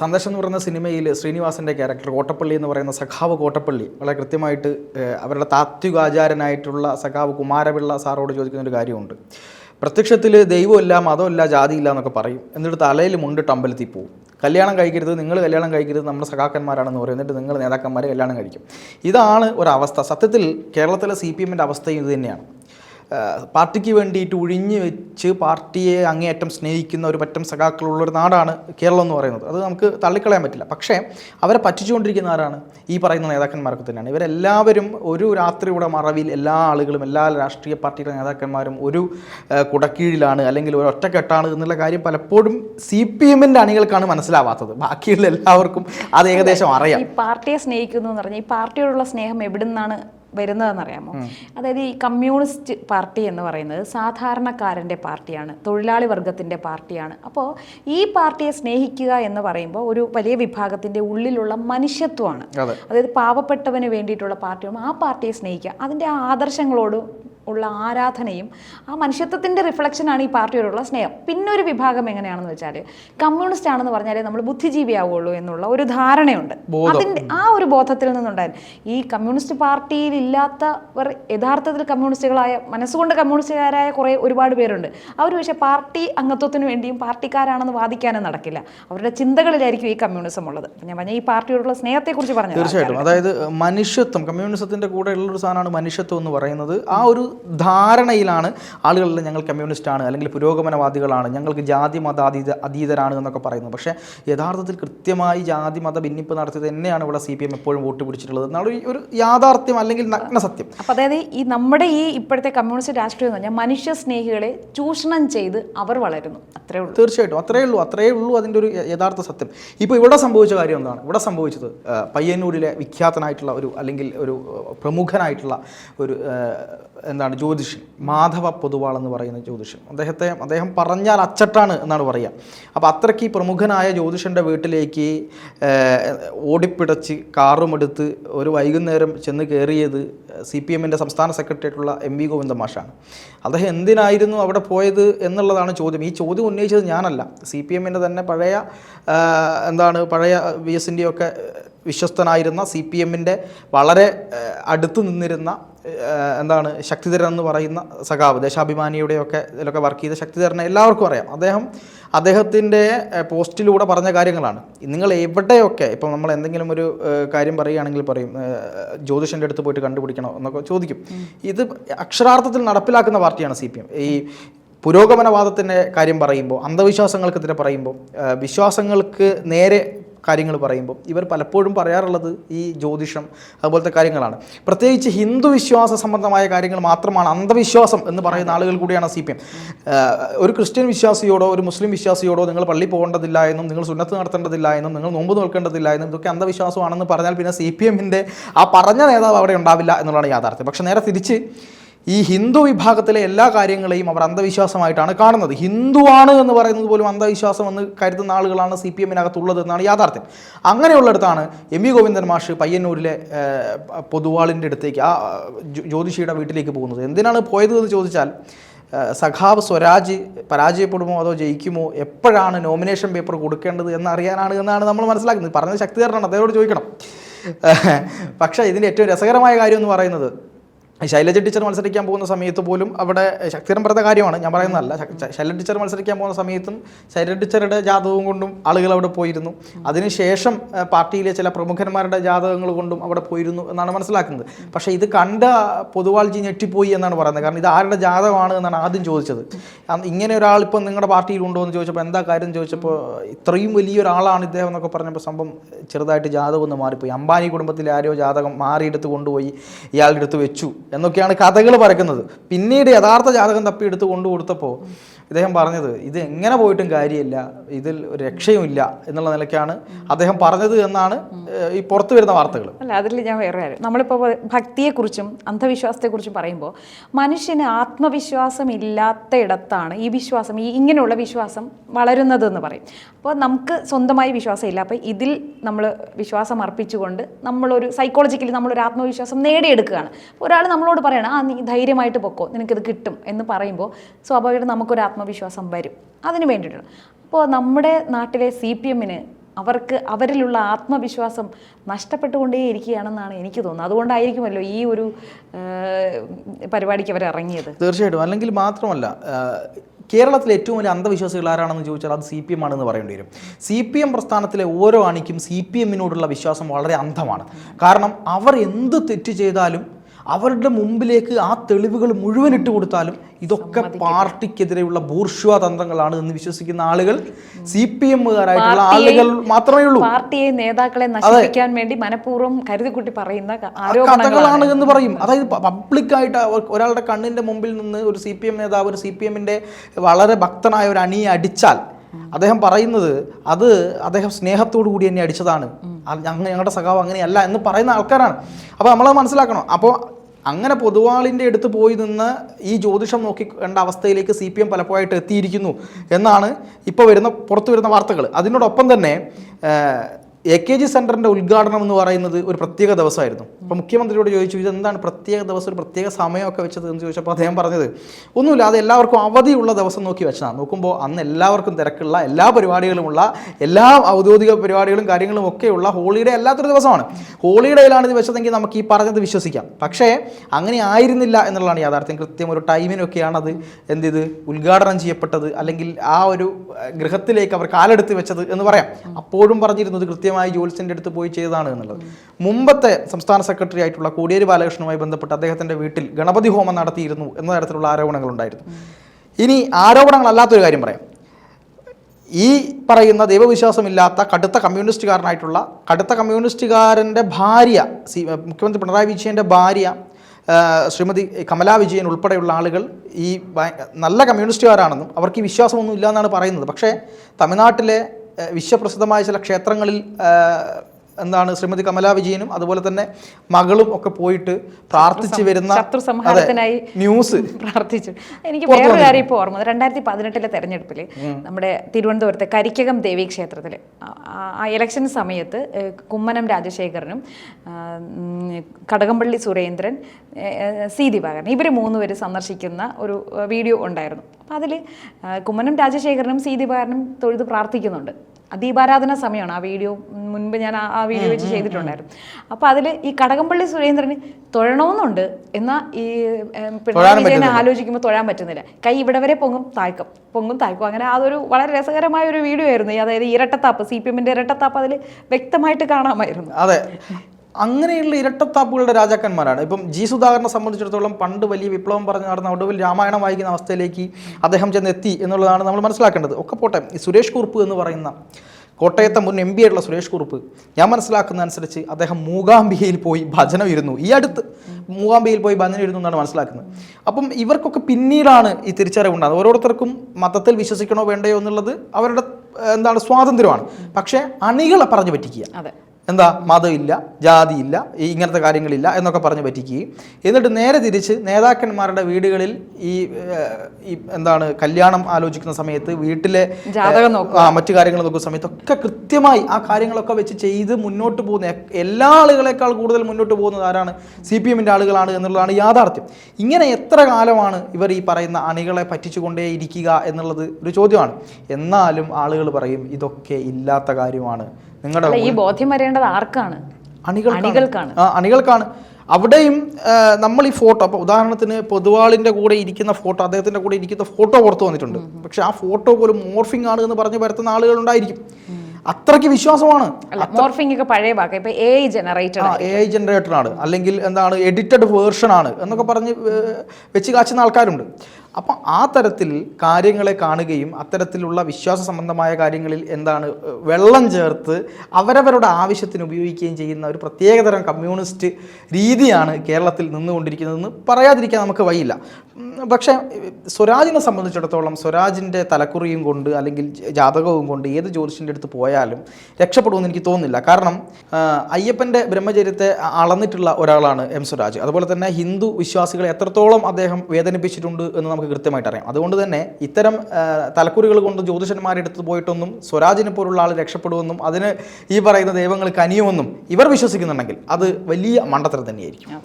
സന്ദേശം എന്ന് പറയുന്ന സിനിമയിൽ ശ്രീനിവാസന്റെ ക്യാരക്ടർ കോട്ടപ്പള്ളി എന്ന് പറയുന്ന സഖാവ് കോട്ടപ്പള്ളി വളരെ കൃത്യമായിട്ട് അവരുടെ താത്വികാചാരനായിട്ടുള്ള സഖാവ് കുമാരപിള്ള സാറോട് ചോദിക്കുന്ന ഒരു കാര്യമുണ്ട്. പ്രത്യക്ഷത്തിൽ ദൈവമില്ല മതമില്ല ജാതിയില്ല എന്നൊക്കെ പറയും. എന്നിട്ട് തലയിൽ മുണ്ടിട്ട് അമ്പലത്തിൽ പോകും കല്യാണം കഴിക്കരുത് നിങ്ങൾ കല്യാണം കഴിക്കരുത് നമ്മുടെ സഖാക്കന്മാരാണെന്ന് പറയും. എന്നിട്ട് നിങ്ങൾ നേതാക്കന്മാരെ കല്യാണം കഴിക്കും. ഇതാണ് ഒരവസ്ഥ. സത്യത്തിൽ കേരളത്തിലെ സി പി എമ്മിന്റെ അവസ്ഥയും ഇത് തന്നെയാണ്. പാർട്ടിക്ക് വേണ്ടിയിട്ട് ഒഴിഞ്ഞു വെച്ച് പാർട്ടിയെ അങ്ങേയറ്റം സ്നേഹിക്കുന്ന ഒരു പറ്റം സഖാക്കളുള്ള ഒരു നാടാണ് കേരളം എന്ന് പറയുന്നത്. അത് നമുക്ക് തള്ളിക്കളയാൻ പറ്റില്ല. പക്ഷേ അവരെ പറ്റിച്ചുകൊണ്ടിരിക്കുന്ന ആരാണ്? ഈ പറയുന്ന നേതാക്കന്മാർക്ക് തന്നെയാണ്. ഇവരെല്ലാവരും ഒരു രാത്രിയുടെ മറവിൽ എല്ലാ ആളുകളും എല്ലാ രാഷ്ട്രീയ പാർട്ടിയുടെ നേതാക്കന്മാരും ഒരു കുടക്കീഴിലാണ് അല്ലെങ്കിൽ ഒരു ഒറ്റക്കെട്ടാണ് എന്നുള്ള കാര്യം പലപ്പോഴും സി പി എമ്മിന്റെ അണികൾക്കാണ് മനസ്സിലാവാത്തത്. ബാക്കിയുള്ള എല്ലാവർക്കും അത് ഏകദേശം അറിയാം. ഈ പാർട്ടിയെ സ്നേഹിക്കുന്നു എന്ന് പറഞ്ഞാൽ ഈ പാർട്ടിയോടുള്ള സ്നേഹം എവിടെ നിന്നാണ് വരുന്നതെന്നറിയാമോ? അതായത് ഈ കമ്മ്യൂണിസ്റ്റ് പാർട്ടി എന്ന് പറയുന്നത് സാധാരണക്കാരന്റെ പാർട്ടിയാണ് തൊഴിലാളി വർഗത്തിന്റെ പാർട്ടിയാണ്. അപ്പോൾ ഈ പാർട്ടിയെ സ്നേഹിക്കുക എന്ന് പറയുമ്പോൾ ഒരു വലിയ വിഭാഗത്തിന്റെ ഉള്ളിലുള്ള മനുഷ്യത്വമാണ്. അതായത് പാവപ്പെട്ടവന് വേണ്ടിയിട്ടുള്ള പാർട്ടിയാണ് ആ പാർട്ടിയെ സ്നേഹിക്കുക. അതിന്റെ ആ ആദർശങ്ങളോട് ഉള്ള ആരാധനയും ആ മനുഷ്യത്വത്തിന്റെ റിഫ്ലക്ഷനാണ് ഈ പാർട്ടിയോടുള്ള സ്നേഹം. പിന്നെ ഒരു വിഭാഗം എങ്ങനെയാണെന്ന് വെച്ചാൽ കമ്മ്യൂണിസ്റ്റ് ആണെന്ന് പറഞ്ഞാലേ നമ്മൾ ബുദ്ധിജീവിയാവുള്ളൂ എന്നുള്ള ഒരു ധാരണയുണ്ട്. അതിന്റെ ആ ഒരു ബോധത്തിൽ നിന്നുണ്ടായിരുന്നു. ഈ കമ്മ്യൂണിസ്റ്റ് പാർട്ടിയിൽ ഇല്ലാത്തവർ യഥാർത്ഥത്തിൽ കമ്മ്യൂണിസ്റ്റുകളായ മനസ്സുകൊണ്ട് കമ്മ്യൂണിസ്റ്റുകാരായ കുറേ ഒരുപാട് പേരുണ്ട്. അവർ പക്ഷേ പാർട്ടി അംഗത്വത്തിന് വേണ്ടിയും പാർട്ടിക്കാരാണെന്ന് വാദിക്കാനും നടക്കില്ല. അവരുടെ ചിന്തകളിലായിരിക്കും ഈ കമ്മ്യൂണിസം ഉള്ളത്. ഞാൻ പറഞ്ഞ ഈ പാർട്ടിയോടുള്ള സ്നേഹത്തെക്കുറിച്ച് പറഞ്ഞു തീർച്ചയായിട്ടും. അതായത് മനുഷ്യത്വം കമ്മ്യൂണിസത്തിന്റെ കൂടെ ഉള്ളൊരു സാധനമാണ് മനുഷ്യത്വം എന്ന് പറയുന്നത്. ആ ഒരു ധാരണയിലാണ് ആളുകളെല്ലാം ഞങ്ങൾ കമ്മ്യൂണിസ്റ്റാണ് അല്ലെങ്കിൽ പുരോഗമനവാദികളാണ്. ഞങ്ങൾക്ക് ജാതി മത അതീത അതീതരാണ് എന്നൊക്കെ പറയുന്നു. പക്ഷേ യഥാർത്ഥത്തിൽ കൃത്യമായി ജാതി മത ഭിന്നിപ്പ് നടത്തിയത് തന്നെയാണ് ഇവിടെ സി പി എം എപ്പോഴും വോട്ട് പിടിച്ചിട്ടുള്ളത്. എന്നാണ് ഒരു- യാഥാർത്ഥ്യം അല്ലെങ്കിൽ നഗ്ന സത്യം. അപ്പോൾ അതായത് ഈ നമ്മുടെ ഈ ഇപ്പോഴത്തെ കമ്മ്യൂണിസ്റ്റ് രാഷ്ട്രീയം എന്ന് പറഞ്ഞാൽ മനുഷ്യ സ്നേഹികളെ ചൂഷണം ചെയ്ത് അവർ വളരുന്നു. അത്രേ ഉള്ളൂ. തീർച്ചയായിട്ടും. അത്രേ ഉള്ളൂ. അത്രേ ഉള്ളൂ അതിന്റെ ഒരു യഥാർത്ഥ സത്യം. ഇപ്പോൾ ഇവിടെ സംഭവിച്ച കാര്യം എന്താണ്? ഇവിടെ സംഭവിച്ചത് പയ്യന്നൂരിലെ വിഖ്യാതനായിട്ടുള്ള ഒരു അല്ലെങ്കിൽ ഒരു പ്രമുഖനായിട്ടുള്ള ഒരു ആ, എന്താണ് ജ്യോതിഷൻ മാധവ പൊതുവാൾ എന്ന് പറയുന്ന ജ്യോതിഷൻ. അദ്ദേഹത്തെ അദ്ദേഹം പറഞ്ഞാൽ അച്ചട്ടാണ് എന്നാണ് പറയുക. അപ്പോൾ അത്രയ്ക്ക് പ്രമുഖനായ ജ്യോതിഷന്റെ വീട്ടിലേക്ക് ഓടിപ്പിടച്ച് കാറുമെടുത്ത് ഒരു വൈകുന്നേരം ചെന്ന് കയറിയത് സി പി എമ്മിന്റെ സംസ്ഥാന സെക്രട്ടറിയായിട്ടുള്ള എം വി ഗോവിന്ദ മാഷാണ്. അദ്ദേഹം എന്തിനായിരുന്നു അവിടെ പോയത് എന്നുള്ളതാണ് ചോദ്യം. ഈ ചോദ്യം ഉന്നയിച്ചത് ഞാനല്ല. സി പി എമ്മിന്റെ തന്നെ പഴയ എന്താണ് പഴയ വി എസിന്റെയൊക്കെ വിശ്വസ്തനായിരുന്ന സി പി എമ്മിന്റെ വളരെ അടുത്ത് നിന്നിരുന്ന എന്താണ് ശക്തിധരൻ എന്ന് പറയുന്ന സഖാവ് ദേശാഭിമാനിയുടെയൊക്കെ ഇതിലൊക്കെ വർക്ക് ചെയ്ത ശക്തിധരനെ എല്ലാവർക്കും അറിയാം. അദ്ദേഹം അദ്ദേഹത്തിന്റെ പോസ്റ്റിലൂടെ പറഞ്ഞ കാര്യങ്ങളാണ്. നിങ്ങൾ എവിടെയൊക്കെ ഇപ്പം നമ്മൾ എന്തെങ്കിലും ഒരു കാര്യം പറയുകയാണെങ്കിൽ പറയും ജ്യോതിഷന്റെ അടുത്ത് പോയിട്ട് കണ്ടുപിടിക്കണോ എന്നൊക്കെ ചോദിക്കും. ഇത് അക്ഷരാർത്ഥത്തിൽ നടപ്പിലാക്കുന്ന പാർട്ടിയാണ് സി പി എം ഈ പുരോഗമനവാദത്തിന്റെ കാര്യം പറയുമ്പോൾ അന്ധവിശ്വാസങ്ങൾക്കെതിരെ പറയുമ്പോൾ വിശ്വാസങ്ങൾക്ക് നേരെ കാര്യങ്ങൾ പറയുമ്പോൾ ഇവർ പലപ്പോഴും പറയാറുള്ളത് ഈ ജ്യോതിഷം അതുപോലത്തെ കാര്യങ്ങളാണ്. പ്രത്യേകിച്ച് ഹിന്ദു വിശ്വാസ സംബന്ധമായ കാര്യങ്ങൾ മാത്രമാണ് അന്ധവിശ്വാസം എന്ന് പറയുന്ന ആളുകൾ കൂടിയാണ് സി പി എം. ഒരു ക്രിസ്ത്യൻ വിശ്വാസിയോടോ ഒരു മുസ്ലിം വിശ്വാസിയോടോ നിങ്ങൾ പള്ളി പോകേണ്ടതില്ല എന്നും നിങ്ങൾ സുന്നത്ത് നടത്തേണ്ടതില്ല എന്നും നിങ്ങൾ നോമ്പ് നോക്കേണ്ടതില്ല എന്നും ഇതൊക്കെ അന്ധവിശ്വാസമാണെന്ന് പറഞ്ഞാൽ പിന്നെ സി പി എമ്മിന്റെ ആ പറഞ്ഞ നേതാവ് അവിടെ ഉണ്ടാവില്ല എന്നുള്ളതാണ് യാഥാർത്ഥ്യം. പക്ഷേ നേരെ തിരിച്ച് ഈ ഹിന്ദു വിഭാഗത്തിലെ എല്ലാ കാര്യങ്ങളെയും അവർ അന്ധവിശ്വാസമായിട്ടാണ് കാണുന്നത്. ഹിന്ദുവാണ് എന്ന് പറയുന്നത് പോലും അന്ധവിശ്വാസം എന്ന് കരുതുന്ന ആളുകളാണ് സി പി എമ്മിനകത്തുള്ളത് എന്നാണ് യാഥാർത്ഥ്യം. അങ്ങനെയുള്ളിടത്താണ് എം വി ഗോവിന്ദൻ മാഷ് പയ്യന്നൂരിലെ പൊതുവാളിന്റെ അടുത്തേക്ക് ആ ജ്യോതിഷിയുടെ വീട്ടിലേക്ക് പോകുന്നത്. എന്തിനാണ് പോയത് എന്ന് ചോദിച്ചാൽ സഖാവ് സ്വരാജ് പരാജയപ്പെടുമോ അതോ ജയിക്കുമോ എപ്പോഴാണ് നോമിനേഷൻ പേപ്പർ കൊടുക്കേണ്ടത് എന്നറിയാനാണ് എന്നാണ് നമ്മൾ മനസ്സിലാക്കുന്നത്. പറഞ്ഞത് ശക്തിധരനാണ് അദ്ദേഹത്തോട് ചോദിക്കണം. പക്ഷേ ഇതിന്റെ ഏറ്റവും രസകരമായ കാര്യം എന്ന് പറയുന്നത് ശൈലജ ടീച്ചർ മത്സരിക്കാൻ പോകുന്ന സമയത്ത് പോലും അവിടെ ശക്തിരം പറഞ്ഞ കാര്യമാണ്. ഞാൻ പറയുന്നതല്ല. ശൈലജ ടീച്ചർ മത്സരിക്കാൻ പോകുന്ന സമയത്തും ശൈലജ ടീച്ചറുടെ ജാതകവും കൊണ്ടും ആളുകൾ അവിടെ പോയിരുന്നു. അതിനുശേഷം പാർട്ടിയിലെ ചില പ്രമുഖന്മാരുടെ ജാതകങ്ങൾ കൊണ്ടും അവിടെ പോയിരുന്നു എന്നാണ് മനസ്സിലാക്കുന്നത്. പക്ഷേ ഇത് കണ്ട പൊതുവാൾജി ഞെട്ടിപ്പോയി എന്നാണ് പറയുന്നത്. കാരണം ഇത് ആരുടെ ജാതകമാണ് എന്നാണ് ആദ്യം ചോദിച്ചത്. ഇങ്ങനെ ഒരാൾ ഇപ്പം നിങ്ങളുടെ പാർട്ടിയിൽ ഉണ്ടോ എന്ന് ചോദിച്ചപ്പോൾ എന്താ കാര്യം ചോദിച്ചപ്പോൾ ഇത്രയും വലിയൊരാളാണ് ഇദ്ദേഹം എന്നൊക്കെ പറഞ്ഞപ്പോൾ സംഭവം ചെറുതായിട്ട് ജാതകം ഒന്ന് മാറിപ്പോയി. അംബാനി കുടുംബത്തിലെ ആരോ ജാതകം മാറിയെടുത്ത് കൊണ്ടുപോയി ഇയാളുടെ അടുത്ത് വെച്ചു. എന്നൊക്കെയാണ് കഥകൾ പരക്കുന്നത് പിന്നീട് യഥാർത്ഥ ജാതകം തപ്പിയെടുത്ത് കൊണ്ടു കൊടുത്തപ്പോൾ ഇദ്ദേഹം പറഞ്ഞത് ഇത് എങ്ങനെ പോയിട്ടും കാര്യമില്ല ഇതിൽ രക്ഷയുമില്ല എന്നുള്ള നിലയ്ക്കാണ് അദ്ദേഹം പറഞ്ഞത് എന്നാണ് ഈ പുറത്തു വരുന്ന വാർത്തകൾ. അല്ല അതിൽ ഞാൻ വേറെ കാര്യം. നമ്മളിപ്പോൾ ഭക്തിയെക്കുറിച്ചും അന്ധവിശ്വാസത്തെക്കുറിച്ചും പറയുമ്പോൾ മനുഷ്യന് ആത്മവിശ്വാസം ഇല്ലാത്ത ഇടത്താണ് ഈ വിശ്വാസം ഈ ഇങ്ങനെയുള്ള വിശ്വാസം വളരുന്നത് എന്ന് പറയും. അപ്പോൾ നമുക്ക് സ്വന്തമായി വിശ്വാസം ഇല്ല അപ്പോൾ ഇതിൽ നമ്മൾ വിശ്വാസം അർപ്പിച്ചുകൊണ്ട് നമ്മളൊരു സൈക്കോളജിക്കലി നമ്മളൊരു ആത്മവിശ്വാസം നേടിയെടുക്കുകയാണ്. ഒരാൾ നമ്മളോട് പറയണം ആ നീ ധൈര്യമായിട്ട് പൊക്കോ നിനക്കിത് കിട്ടും എന്ന് പറയുമ്പോൾ സ്വാഭാവികമായിട്ടും നമുക്കൊരു ആത്മവിശ്വാസം വരും. അതിന് വേണ്ടിയിട്ടാണ് അപ്പോൾ നമ്മുടെ നാട്ടിലെ സി പി എമ്മിന് അവർക്ക് അവരിലുള്ള ആത്മവിശ്വാസം നഷ്ടപ്പെട്ടുകൊണ്ടേയിരിക്കുകയാണെന്നാണ് എനിക്ക് തോന്നുന്നത്. അതുകൊണ്ടായിരിക്കുമല്ലോ ഈ ഒരു പരിപാടിക്ക് അവർ ഇറങ്ങിയത്. തീർച്ചയായിട്ടും. അല്ലെങ്കിൽ മാത്രമല്ല കേരളത്തിലെ ഏറ്റവും വലിയ അന്ധവിശ്വാസികൾ ആരാണെന്ന് ചോദിച്ചാൽ അത് സി പി എം ആണെന്ന് പറയേണ്ടി വരും. സി പി എം പ്രസ്ഥാനത്തിലെ ഓരോ അണിക്കും സി പി എമ്മിനോടുള്ള വിശ്വാസം വളരെ അന്ധമാണ്. കാരണം അവർ എന്ത് തെറ്റ് ചെയ്താലും അവരുടെ മുമ്പിലേക്ക് ആ തെളിവുകൾ മുഴുവൻ ഇട്ട് കൊടുത്താലും ഇതൊക്കെ പാർട്ടിക്കെതിരെയുള്ള ബൂർഷ്വ തന്ത്രങ്ങളാണ് എന്ന് വിശ്വസിക്കുന്ന ആളുകൾ സി പി എമ്മുകാരായിട്ടുള്ള ആളുകൾ മാത്രമേ ഉള്ളൂ. പാർട്ടിയെ നേതാക്കളെ നശിപ്പിക്കാൻ വേണ്ടി മനഃപൂർവം കരുതിക്കുട്ടി പറയുന്ന കഥകളാണ് എന്ന് പറയും. അതായത് പബ്ലിക്കായിട്ട് ഒരാളുടെ കണ്ണിന്റെ മുമ്പിൽ നിന്ന് ഒരു സി പി എം നേതാവ് ഒരു സി പി എമ്മിന്റെ വളരെ ഭക്തനായ ഒരു അണിയെ അടിച്ചാൽ അദ്ദേഹം പറയുന്നത് അത് അദ്ദേഹം സ്നേഹത്തോടു കൂടി എന്നെ അടിച്ചതാണ്. അത് ഞങ്ങ ഞങ്ങളുടെ സഖാവ് അങ്ങനെയല്ല എന്ന് പറയുന്ന ആൾക്കാരാണ്. അപ്പോൾ നമ്മളത് മനസ്സിലാക്കണം. അപ്പോൾ അങ്ങനെ പൊതുവാളിന്റെ അടുത്ത് പോയി നിന്ന് ഈ ജ്യോതിഷം നോക്കി കണ്ട അവസ്ഥയിലേക്ക് സി പി എം പലപ്പോഴായിട്ട് എത്തിയിരിക്കുന്നു എന്നാണ് ഇപ്പോൾ വരുന്ന പുറത്തു വരുന്ന വാർത്തകൾ അതിനോടൊപ്പം തന്നെ എ കെ ജി സെന്ററിന്റെ ഉദ്ഘാടനം എന്ന് പറയുന്നത് ഒരു പ്രത്യേക ദിവസമായിരുന്നു. അപ്പോൾ മുഖ്യമന്ത്രിയോട് ചോദിച്ചു ഇതെന്താണ് പ്രത്യേക ദിവസം ഒരു പ്രത്യേക സമയമൊക്കെ വെച്ചത്? എന്ന് ചോദിച്ചപ്പോൾ അദ്ദേഹം പറഞ്ഞത് ഒന്നുമില്ല അത് എല്ലാവർക്കും അവധിയുള്ള ദിവസം നോക്കി വെച്ചതാണ്. നോക്കുമ്പോൾ അന്ന് എല്ലാവർക്കും തിരക്കുള്ള എല്ലാ പരിപാടികളുമുള്ള എല്ലാ ഔദ്യോഗിക പരിപാടികളും കാര്യങ്ങളും ഒക്കെയുള്ള ഹോളിഡേ അല്ലാത്തൊരു ദിവസമാണ്. ഹോളിഡേയിലാണ് ഇത് വെച്ചതെങ്കിൽ നമുക്ക് ഈ പറഞ്ഞത് വിശ്വസിക്കാം. പക്ഷേ അങ്ങനെ ആയിരുന്നില്ല എന്നുള്ളതാണ് യാഥാർത്ഥ്യം. കൃത്യം ഒരു ടൈമിനൊക്കെയാണ് അത് എന്ത് ഇത് ഉദ്ഘാടനം ചെയ്യപ്പെട്ടത് അല്ലെങ്കിൽ ആ ഒരു ഗൃഹത്തിലേക്ക് അവർ കാലെടുത്ത് വെച്ചത് എന്ന് പറയാം. അപ്പോഴും പറഞ്ഞിരുന്നത് കൃത്യമായി ജോത്സ്യന്റെ അടുത്ത് പോയി ചെയ്തതാണ് എന്നുള്ളത്. മുമ്പത്തെ സംസ്ഥാന സെക്രട്ടറി ആയിട്ടുള്ള കോടിയേരി ബാലകൃഷ്ണനുമായി ബന്ധപ്പെട്ട് അദ്ദേഹത്തിന്റെ വീട്ടിൽ ഗണപതി ഹോമം നടത്തിയിരുന്നു എന്ന തരത്തിലുള്ള ആരോപണങ്ങൾ ഉണ്ടായിരുന്നു. ഇനി ആരോപണങ്ങളല്ലാത്തൊരു കാര്യം പറയാം. ഈ പറയുന്ന ദൈവവിശ്വാസമില്ലാത്ത കടുത്ത കമ്മ്യൂണിസ്റ്റുകാരനായിട്ടുള്ള കടുത്ത കമ്മ്യൂണിസ്റ്റുകാരന്റെ ഭാര്യ സി മുഖ്യമന്ത്രി പിണറായി വിജയന്റെ ഭാര്യ ശ്രീമതി കമലാ വിജയൻ ഉൾപ്പെടെയുള്ള ആളുകൾ ഈ നല്ല കമ്മ്യൂണിസ്റ്റുകാരാണെന്നും അവർക്ക് ഈ വിശ്വാസമൊന്നും ഇല്ല എന്നാണ് പറയുന്നത്. പക്ഷേ തമിഴ്നാട്ടിലെ വിശ്വപ്രസിദ്ധമായ ചില ക്ഷേത്രങ്ങളിൽ എന്താണ് ശ്രീമതി കമലാ വിജയനും അതുപോലെ തന്നെ മകളും ഒക്കെ പോയിട്ട് പ്രാർത്ഥിച്ചു വരുന്ന ശത്രുസംഹാരത്തിനായി ന്യൂസ്. പ്രാർത്ഥിച്ചു. എനിക്ക് വേറൊരു കാര്യം ഇപ്പോൾ ഓർമ്മ രണ്ടായിരത്തി പതിനെട്ടിലെ തെരഞ്ഞെടുപ്പിൽ നമ്മുടെ തിരുവനന്തപുരത്തെ കരിക്കകം ദേവി ക്ഷേത്രത്തിൽ ആ ഇലക്ഷൻ സമയത്ത് കുമ്മനം രാജശേഖരനും കടകംപള്ളി സുരേന്ദ്രൻ സി ദിവാകരൻ ഇവർ മൂന്നുപേർ സന്ദർശിക്കുന്ന ഒരു വീഡിയോ ഉണ്ടായിരുന്നു. അപ്പോൾ അതിൽ കുമ്മനം രാജശേഖരനും സി ദിവാകരനും തൊഴുത് പ്രാർത്ഥിക്കുന്നുണ്ട്. ആ ദീപാരാധന സമയമാണ്. ആ വീഡിയോ മുൻപ് ഞാൻ ആ- വീഡിയോ വെച്ച് ചെയ്തിട്ടുണ്ടായിരുന്നു. അപ്പോൾ അതിൽ ഈ കടകംപള്ളി സുരേന്ദ്രന് തൊഴണമെന്നുണ്ട്. എന്നാൽ ഈ പിണറായി വിജയനെ ആലോചിക്കുമ്പോൾ തൊഴാൻ പറ്റുന്നില്ല. കൈ ഇവിടെ വരെ പൊങ്ങും താഴ്ക്കും പൊങ്ങും താഴ്ക്കും. അങ്ങനെ അതൊരു വളരെ രസകരമായ ഒരു വീഡിയോ ആയിരുന്നു. അതായത് ഇരട്ടത്താപ്പ് സി പി എമ്മിന്റെ ഇരട്ടത്താപ്പ് അതിൽ വ്യക്തമായിട്ട് കാണാമായിരുന്നു. അതെ. അങ്ങനെയുള്ള ഇരട്ടത്താപ്പുകളുടെ രാജാക്കന്മാരാണ്. ഇപ്പം ജി സുധാകരനെ സംബന്ധിച്ചിടത്തോളം പണ്ട് വലിയ വിപ്ലവം പറഞ്ഞു നടന്ന ഒടുവിൽ രാമായണം വായിക്കുന്ന അവസ്ഥയിലേക്ക് അദ്ദേഹം ചെന്ന് എത്തി എന്നുള്ളതാണ് നമ്മൾ മനസ്സിലാക്കേണ്ടത്. ഒക്കെ പോട്ടെ ഈ സുരേഷ് കുറുപ്പ് എന്ന് പറയുന്ന കോട്ടയത്തെ മുൻ എം പി ആയിട്ടുള്ള സുരേഷ് കുറുപ്പ് ഞാൻ മനസ്സിലാക്കുന്ന അനുസരിച്ച് അദ്ദേഹം മൂകാംബികയിൽ പോയി ഭജനം ഇരുന്നു. ഈ അടുത്ത് മൂകാംബികയിൽ പോയി ഭജനം ഇരുന്നു എന്നാണ് മനസ്സിലാക്കുന്നത്. അപ്പം ഇവർക്കൊക്കെ പിന്നീടാണ് ഈ തിരിച്ചറിവുണ്ടാകുന്നത് ഓരോരുത്തർക്കും മതത്തിൽ വിശ്വസിക്കണോ വേണ്ടയോ എന്നുള്ളത് അവരുടെ എന്താണ് സ്വാതന്ത്ര്യമാണ്. പക്ഷേ അണികളെ പറഞ്ഞു പറ്റിക്കുക. എന്താ? മതമില്ല ജാതിയില്ല ഈ ഇങ്ങനത്തെ കാര്യങ്ങളില്ല എന്നൊക്കെ പറഞ്ഞ് പറ്റിക്കുകയും. എന്നിട്ട് നേരെ തിരിച്ച് നേതാക്കന്മാരുടെ വീടുകളിൽ ഈ ഈ എന്താണ് കല്യാണം ആലോചിക്കുന്ന സമയത്ത് വീട്ടിലെ. ആ മറ്റു കാര്യങ്ങൾ നോക്കുന്ന സമയത്തൊക്കെ കൃത്യമായി ആ കാര്യങ്ങളൊക്കെ വെച്ച് ചെയ്ത് മുന്നോട്ട് പോകുന്ന എല്ലാ ആളുകളെക്കാൾ കൂടുതൽ മുന്നോട്ട് പോകുന്നത് ആരാണ്? സി പി എമ്മിന്റെ ആളുകളാണ് എന്നുള്ളതാണ് യാഥാർത്ഥ്യം. ഇങ്ങനെ എത്ര കാലമാണ് ഇവർ ഈ പറയുന്ന അണികളെ പറ്റിച്ചുകൊണ്ടേ ഇരിക്കുക എന്നുള്ളത് ഒരു ചോദ്യമാണ്. എന്നാലും ആളുകൾ പറയും ഇതൊക്കെ ഇല്ലാത്ത കാര്യമാണ്. നിങ്ങളുടെ ഈ ബോധ്യം വരേണ്ടത് ആർക്കാണ്? അണികൾക്കാണ്. അണികൾക്കാണ്. ആ അണികൾക്കാണ്. അവിടെയും നമ്മൾ ഈ ഫോട്ടോ അപ്പോൾ ഉദാഹരണത്തിന് പൊതുവാളിന്റെ കൂടെ ഇരിക്കുന്ന ഫോട്ടോ അദ്ദേഹത്തിന്റെ കൂടെ ഇരിക്കുന്ന ഫോട്ടോ പുറത്തു വന്നിട്ടുണ്ട്. പക്ഷെ ആ ഫോട്ടോ പോലും മോർഫിംഗ് ആണ് എന്ന് പറഞ്ഞ് വരുത്തുന്ന ആളുകളുണ്ടായിരിക്കും അത്രയ്ക്ക് വിശ്വാസമാണ്. മോർഫിംഗ് ഒക്കെ പഴയ ഇപ്പൊ എ ഐ ജനറേറ്റഡ് ആ എ ഐ ആണ്. അല്ലെങ്കിൽ എന്താണ് എഡിറ്റഡ് വേർഷൻ ആണ് എന്നൊക്കെ പറഞ്ഞ് വെച്ച് കാച്ചുന്ന ആൾക്കാരുണ്ട്. അപ്പം ആ തരത്തിൽ കാര്യങ്ങളെ കാണുകയും അത്തരത്തിലുള്ള വിശ്വാസ സംബന്ധമായ കാര്യങ്ങളിൽ എന്താണ് വെള്ളം ചേർത്ത് അവരവരുടെ ആവശ്യത്തിന് ഉപയോഗിക്കുകയും ചെയ്യുന്ന ഒരു പ്രത്യേകതരം കമ്മ്യൂണിസ്റ്റ് രീതിയാണ് കേരളത്തിൽ നിന്നുകൊണ്ടിരിക്കുന്നതെന്ന് പറയാതിരിക്കാൻ നമുക്ക് വയ്യില്ല പക്ഷേ സ്വരാജിനെ സംബന്ധിച്ചിടത്തോളം സ്വരാജിന്റെ തലക്കുറിയും കൊണ്ട് അല്ലെങ്കിൽ ജാതകവും കൊണ്ട് ഏത് ജ്യോതിഷന്റെ അടുത്ത് പോയാലും രക്ഷപ്പെടുമെന്ന് എനിക്ക് തോന്നുന്നില്ല. കാരണം അയ്യപ്പന്റെ ബ്രഹ്മചര്യത്തെ അളന്നിട്ടുള്ള ഒരാളാണ് എം സ്വരാജ്. അതുപോലെ തന്നെ ഹിന്ദു വിശ്വാസികളെ എത്രത്തോളം അദ്ദേഹം വേദനിപ്പിച്ചിട്ടുണ്ട് എന്ന് നമുക്ക് കൃത്യമായിട്ട് അറിയാം. അതുകൊണ്ട് തന്നെ ഇത്തരം തലക്കുറികൾ കൊണ്ട് ജ്യോതിഷന്മാരെ അടുത്ത് പോയിട്ടൊന്നും സ്വരാജിനെ പോലുള്ള ആൾ രക്ഷപ്പെടുമെന്നും അതിന് ഈ പറയുന്ന ദൈവങ്ങൾ കനിയുമെന്നും ഇവർ വിശ്വസിക്കുന്നുണ്ടെങ്കിൽ അത് വലിയ മണ്ടത്തരം തന്നെയായിരിക്കും.